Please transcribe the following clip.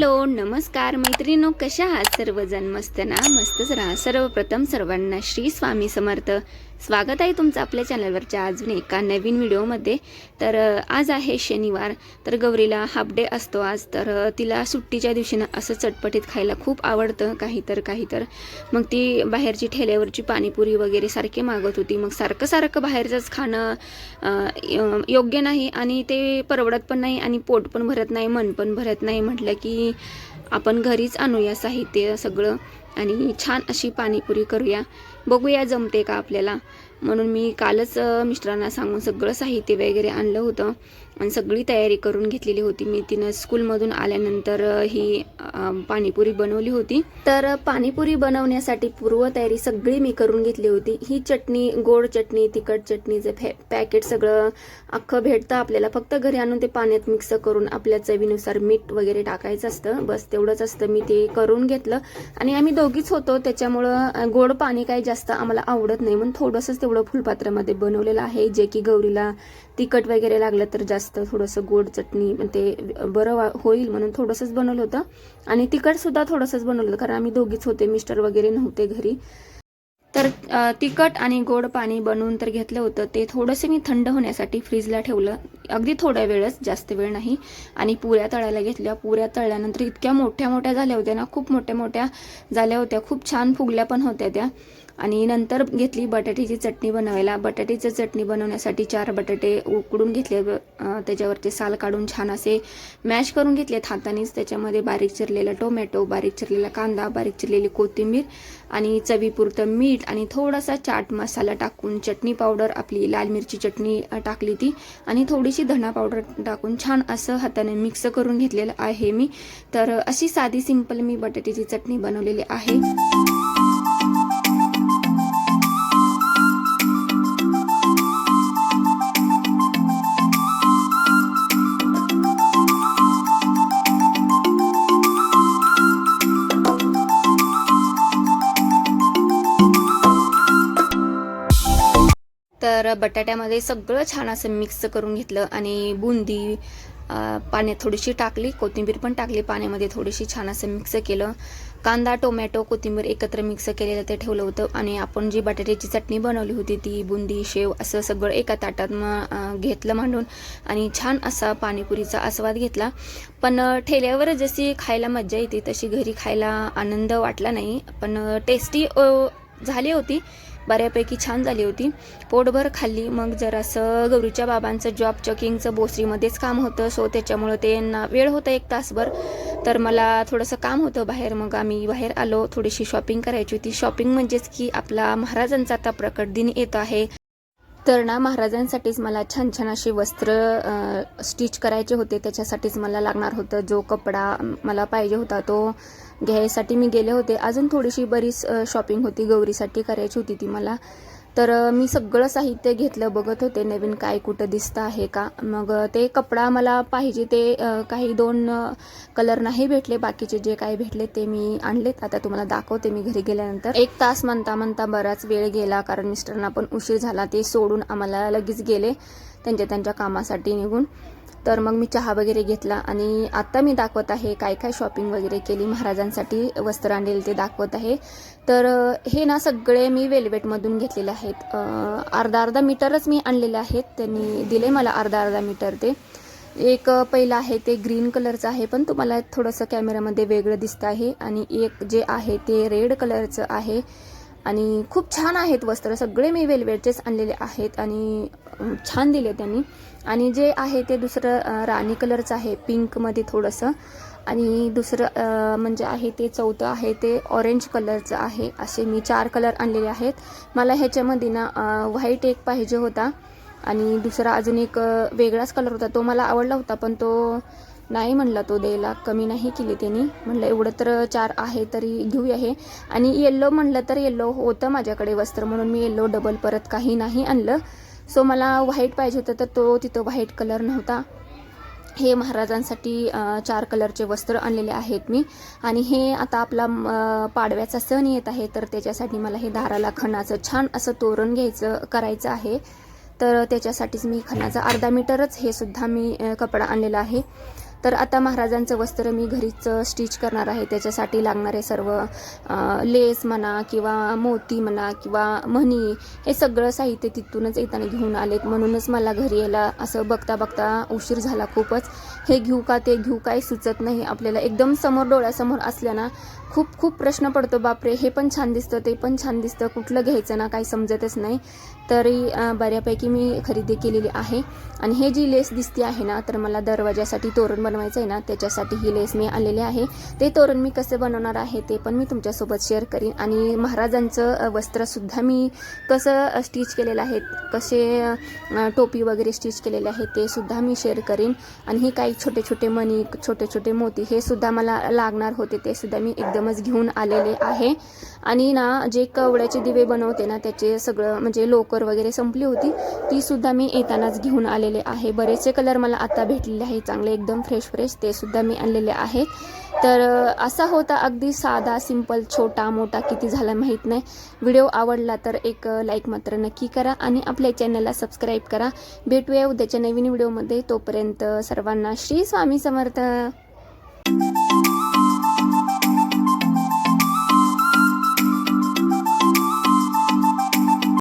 Hello नमस्कार मैत्रिणो कशा आहात सर्वजण? मस्त ना? मस्तच राहा. सर्वप्रथम सर्वांना श्री स्वामी समर्थ. स्वागत आहे तुमचं आपल्या चॅनलवरच्या अजून एका नवीन व्हिडिओमध्ये. तर आज आहे शनिवार तर गौरीला हाफ डे असतो आज तर तिला सुट्टीच्या दिवशीनं असं चटपटीत खायला खूप आवडतं काही तर काही तर मग ती बाहेरची ठेल्यावरची पाणीपुरी वगैरे सारखे मागत होती. मग सारखं सारखं बाहेरचंच खाणं योग्य नाही आणि ते परवडत पण नाही आणि पोट पण भरत नाही मन पण भरत नाही म्हटलं की आपण घरीच आणूया साहित्य सगळं. आणि छान अशी पाणीपुरी करूया. बघूया जमते का आपल्याला. म्हणून मी कालच मिस्टरांना सांगून सगळं साहित्य वगैरे आणलं होतं आणि सगळी तयारी करून घेतलेली होती. मी तिनं स्कूलमधून आल्यानंतर ही पाणीपुरी बनवली होती. तर पाणीपुरी बनवण्यासाठी पूर्वतयारी सगळी मी करून घेतली होती. ही चटणी गोड चटणी तिखट चटणीचं फॅ पॅकेट सगळं अख्खं भेटतं आपल्याला. फक्त घरी आणून ते पाण्यात मिक्स करून आपल्या चवीनुसार मीठ वगैरे टाकायचं असतं. बस तेवढंच असतं. मी ते करून घेतलं. आणि आम्ही दोघीच होतो. त्याच्यामुळं गोड पाणी काही जास्त आम्हाला आवडत नाही. म्हणून थोडंसंच तेवढं फुलपात्रामध्ये बनवलेलं आहे. जे की गौरीला तिखट वगैरे लागलं तर जास्त थोडंसं गोड चटणी ते बरं वा- होईल म्हणून थोडंसंच बनवलं होतं. आणि तिखटसुद्धा थोडंसंच बनवलं होतं कारण आम्ही दोघीच होते मिस्टर वगैरे नव्हते घरी. तर तिखट आणि गोड पाणी बनवून तर घेतलं होतं. ते थोडंसं मी थंड होण्यासाठी फ्रीजला ठेवलं. अगदी थोड्या वेळच जास्त वेळ नाही. आणि पुऱ्या तळायला घेतल्या. पुऱ्या तळल्यानंतर इतक्या मोठ्या मोठ्या झाल्या होत्या ना खूप मोठ्या मोठ्या झाल्या होत्या. खूप छान फुगल्या पण होत्या त्या. आणि नंतर घेतली बटाट्याची चटणी बनवायला. बटाट्याची चटणी बनवण्यासाठी चार बटाटे उकडून घेतले. त्याच्यावरचे साल काढून छान असे मॅश करून घेतलेत हातानेच. त्याच्यामध्ये बारीक चिरलेला टोमॅटो बारीक चिरलेला कांदा बारीक चिरलेली कोथिंबीर आणि चवीपुरतं मीठ आणि थोडासा चाट मसाला टाकून चटणी पावडर आपली लाल मिरची चटणी टाकली ती आणि थोडीशी धना पावडर टाकून छान असं हाताने मिक्स करून घेतलेलं आहे मी. तर अशी साधी सिंपल मी बटाट्याची चटणी बनवलेली आहे. तर बटाट्यामध्ये सगळं छान असं मिक्स करून घेतलं आणि बुंदी पाण्यात थोडीशी टाकली कोथिंबीर पण टाकली पाण्यामध्ये थोडीशी छान असं मिक्स केलं. कांदा टोमॅटो कोथिंबीर एकत्र मिक्स केलेलं ते ठेवलं होतं आणि आपण जी बटाट्याची चटणी बनवली होती ती बुंदी शेव असं सगळं एका ताटात मग घेतलं मांडून आणि छान असा पाणीपुरीचा आस्वाद घेतला. पण ठेल्यावर जशी खायला मज्जा येते तशी घरी खायला आनंद वाटला नाही. पण टेस्टी झाली होती. बऱ्यापैकी छान झाली होती. पोटभर खाल्ली. मग जरासं गौरीच्या बाबांचं जॉब चेकिंगचं बोसरीमध्येच काम होतं. सो त्याच्यामुळं ते वेळ होता एक तासभर. तर मला थोडंसं काम होतं बाहेर. मग आम्ही बाहेर आलो. थोडीशी शॉपिंग करायची होती. शॉपिंग म्हणजेच की आपला महाराजांचा आता प्रकट दिन येत आहे. तर ना महाराजांसाठीच मला छान छान असे वस्त्र स्टिच करायचे होते. त्याच्यासाठीच मला लागणार होतं जो कपडा मला पाहिजे होता तो घ्यायसाठी मी गेले होते. अजून थोडीशी बरीच शॉपिंग होती. गौरीसाठी करायची होती ती मला. तर मी सगळं साहित्य घेतलं बघत होते नवीन काय कुठं दिसतं आहे का. मग ते कपडा मला पाहिजे ते काही दोन कलर नाही भेटले बाकीचे जे काही भेटले ते मी आणलेत. आता तुम्हाला दाखवते मी घरी गेल्यानंतर. एक तास म्हणता म्हणता बराच वेळ गेला कारण मिस्टरांना पण उशीर झाला ते सोडून आम्हाला लगेच गेले त्यांच्या त्यांच्या कामासाठी निघून. तर मग मी चहा वगैरे घेतला आणि आत्ता मी दाखवत आहे काय काय शॉपिंग वगैरे केली. महाराजांसाठी वस्त्र आणलेले ते दाखवत आहे. तर हे ना सगळे मी वेल्वेटमधून घेतलेले आहेत. अर्धा अर्धा मीटरच मी आणलेले आहेत. त्यांनी दिले मला अर्धा अर्धा मीटर ते. एक पहिलं आहे ते ग्रीन कलरचं आहे पण तुम्हाला थोडंसं कॅमेऱ्यामध्ये वेगळं दिसतं आहे. आणि एक जे आहे ते रेड कलरचं आहे. आणि खूप छान आहेत वस्त्र सगळे मी वेलवेटचेच आणलेले आहेत आणि छान दिले त्यांनी. आणि जे आहे ते दुसरं राणी कलरचं आहे पिंकमध्ये थोडंसं. आणि दुसरं म्हणजे आहे ते चौथं आहे ते ऑरेंज कलरचं आहे असे मी चार कलर आणलेले आहेत. मला ह्याच्यामध्ये ना व्हाईट एक पाहिजे होता. आणि दुसरा अजून एक वेगळाच कलर होता तो मला आवडला होता पण तो नाही म्हणला तो द्यायला कमी नाही केली त्यांनी. म्हणलं एवढं तर चार आहे तरी घेऊया हे. आणि येल्लो म्हणलं तर येल्लो होतं माझ्याकडे वस्त्र म्हणून. मी येल्लो डबल परत काही नाही आणलं. सो मला व्हाईट पाहिजे होतं तर तो तिथं व्हाईट कलर नव्हता. हे महाराजांसाठी चार कलरचे वस्त्र आणलेले आहेत मी. आणि हे आता आपला पाडव्याचा सण येत आहे तर त्याच्यासाठी मला हे दाराला खणाचं छान असं तोरण घ्यायचं करायचं आहे. तर त्याच्यासाठीच मी खणाचं अर्धा मीटरच हे सुद्धा मी कपडा आणलेला आहे. तर आता महाराजांचं वस्त्र मी घरीच स्टिच करणार आहे. त्याच्यासाठी लागणारे सर्व लेस म्हणा किंवा मोती म्हणा किंवा म्हणी हे सगळं साहित्य तिथूनच येताना घेऊन आलेत. म्हणूनच मला घरी यायला असं बघता बघता उशीर झाला खूपच. हे घेऊ का ते घेऊ काय सुचत नाही. आपल्याला एकदम समोर डोळ्यासमोर असल्या ना खूप खूप प्रश्न पडतो. बापरे हे पण छान दिसतं ते पण छान दिसतं. कुठलं घ्यायचं ना काही समजतच नाही. तरी बऱ्यापैकी मी खरेदी केलेली आहे. आणि हे जी लेस दिसते आहे ना तर मला दरवाजासाठी तोरण बनवायचं आहे ना त्याच्यासाठी ही लेस मी आलेली आहे. ते तोरण मी कसे बनवणार आहे ते पण मी तुमच्यासोबत शेअर करीन. आणि महाराजांचं वस्त्रसुद्धा मी कसं स्टिच केलेलं आहे कसे टोपी वगैरे स्टिच केलेले आहे ते सुद्धा मी शेअर करीन. आणि हे काही छोटे छोटे मणी छोटे छोटे मोती हे सुद्धा मला लागणार होते ते सुद्धा मी एकदम कार्यक्रमच घेऊन आलेले आहे. आणि ना जे कवड्याचे दिवे बनवते ना त्याचे सगळं म्हणजे लोकर वगैरे संपली होती ती सुद्धा मी येतानाच घेऊन आलेले आहे. बरेचसे कलर मला आता भेटलेले आहे चांगले एकदम फ्रेश फ्रेश ते सुद्धा मी आणलेले आहेत. तर असा होता अगदी साधा सिंपल छोटा मोठा किती झाला माहीत नाही. व्हिडिओ आवडला तर एक लाईक मात्र नक्की करा आणि आपल्या चॅनलला सबस्क्राईब करा. भेटूया उद्याच्या नवीन व्हिडिओमध्ये. तोपर्यंत सर्वांना श्री स्वामी समर्थ.